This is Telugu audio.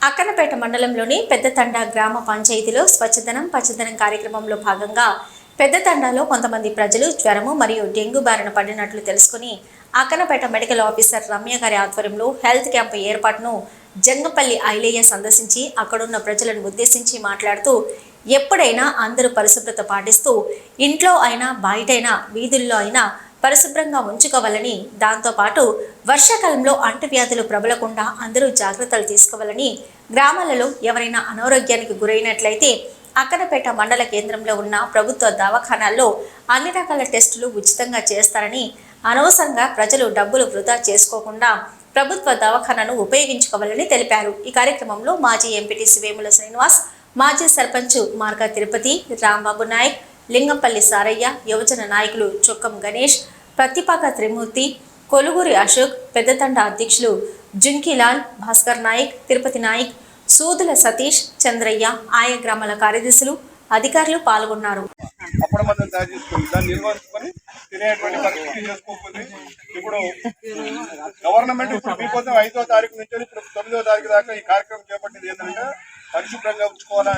అక్కనపేట మండలంలోని పెద్దతండ గ్రామ పంచాయతీలో స్వచ్ఛదనం పచ్చదనం కార్యక్రమంలో భాగంగా పెద్దతండాలో కొంతమంది ప్రజలు జ్వరము మరియు డెంగ్యూ బారిన పడినట్లు తెలుసుకుని అక్కనపేట మెడికల్ ఆఫీసర్ రమ్య గారి ఆధ్వర్యంలో హెల్త్ క్యాంపు ఏర్పాటును జంగపల్లి ఐలయ్య సందర్శించి అక్కడున్న ప్రజలను ఉద్దేశించి మాట్లాడుతూ ఎప్పుడైనా అందరూ పరిశుభ్రత పాటిస్తూ ఇంట్లో అయినా బయటైనా వీధుల్లో అయినా పరిశుభ్రంగా ఉంచుకోవాలని దాంతోపాటు వర్షాకాలంలో అంటువ్యాధులు ప్రబలకుండా అందరూ జాగ్రత్తలు తీసుకోవాలని గ్రామాలలో ఎవరైనా అనారోగ్యానికి గురైనట్లయితే అక్కనపేట మండల కేంద్రంలో ఉన్న ప్రభుత్వ దవాఖానాల్లో అన్ని రకాల టెస్టులు ఉచితంగా చేస్తారని అనవసరంగా ప్రజలు డబ్బులు వృధా చేసుకోకుండా ప్రభుత్వ దవాఖానాను ఉపయోగించుకోవాలని తెలిపారు. ఈ కార్యక్రమంలో మాజీ ఎంపీటీసీ వేముల శ్రీనివాస్ మాజీ సర్పంచ్ మార్గా తిరుపతి రాంబాబు నాయక్ లింగంపల్లి సారయ్య యువజన నాయకులు చొక్కం గణేష్ ప్రతిపాక త్రిమూర్తి కొలుగురి అశోక్ పెద్దతండ అధ్యక్షులు జుంకీలాల్ భాస్కర్ నాయక్ తిరుపతి నాయక్ సూదుల సతీష్ చంద్రయ్య ఆయా గ్రామాల కార్యదర్శులు అధికారులు పాల్గొన్నారు. ఇప్పుడు గవర్నమెంట్ ఇప్పుడు మీకోసం ఐదో తారీఖు నుంచి ఇప్పుడు తొమ్మిదో తారీఖు దాకా ఈ కార్యక్రమం చేపట్టింది ఏంటంటే పరిశుభ్రంగా ఉంచుకోవాలి